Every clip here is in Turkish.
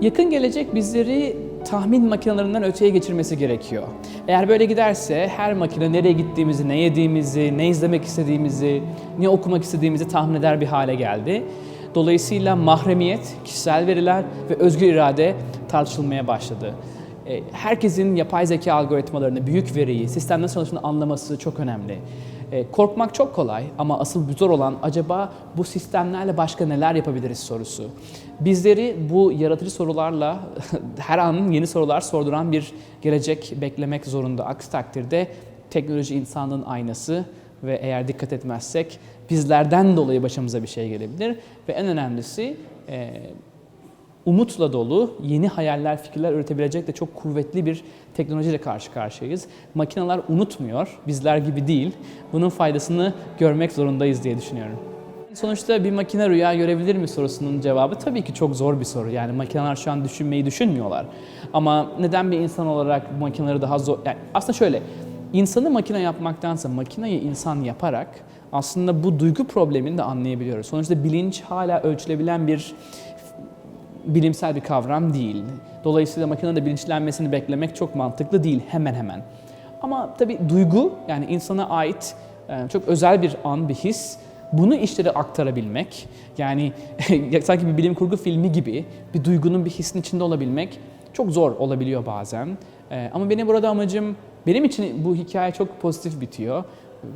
Yakın gelecek bizleri tahmin makinelerinden öteye geçirmesi gerekiyor. Eğer böyle giderse her makine nereye gittiğimizi, ne yediğimizi, ne izlemek istediğimizi, ne okumak istediğimizi tahmin eder bir hale geldi. Dolayısıyla mahremiyet, kişisel veriler ve özgür irade tartışılmaya başladı. E, Herkesin yapay zeka algoritmalarını, büyük veriyi, sistem nasıl çalıştığını anlaması çok önemli. E, Korkmak çok kolay ama asıl zor olan acaba bu sistemlerle başka neler yapabiliriz sorusu. Bizleri bu yaratıcı sorularla her an yeni sorular sorduran bir gelecek beklemek zorunda. Aksi takdirde teknoloji insanlığın aynası ve eğer dikkat etmezsek bizlerden dolayı başımıza bir şey gelebilir. Ve en önemlisi e, umutla dolu yeni hayaller, fikirler üretebilecek de çok kuvvetli bir teknolojiyle karşı karşıyayız. Makineler unutmuyor, bizler gibi değil. Bunun faydasını görmek zorundayız diye düşünüyorum. Sonuçta bir makine rüya görebilir mi sorusunun cevabı tabii ki çok zor bir soru. Yani makineler şu an düşünmeyi düşünmüyorlar. Ama neden bir insan olarak makineleri daha zor... Yani aslında şöyle, insanı makine yapmaktansa makineyi insan yaparak aslında bu duygu problemini de anlayabiliyoruz. Sonuçta bilinç hala ölçülebilen bir bilimsel bir kavram değil. Dolayısıyla makinenin de bilinçlenmesini beklemek çok mantıklı değil hemen hemen. Ama tabii duygu yani insana ait e, çok özel bir an, bir his. Bunu işlere aktarabilmek yani sanki bir bilim kurgu filmi gibi bir duygunun bir hissin içinde olabilmek çok zor olabiliyor bazen. E, Ama benim burada amacım benim için bu hikaye çok pozitif bitiyor.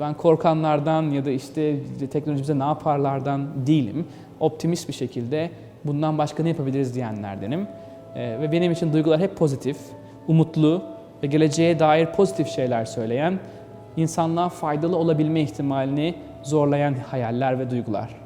Ben korkanlardan ya da işte teknoloji bize ne yaparlardan değilim. Optimist bir şekilde bundan başka ne yapabiliriz diyenlerdenim. Ee, ve benim için duygular hep pozitif, umutlu ve geleceğe dair pozitif şeyler söyleyen, insanlığa faydalı olabilme ihtimalini zorlayan hayaller ve duygular.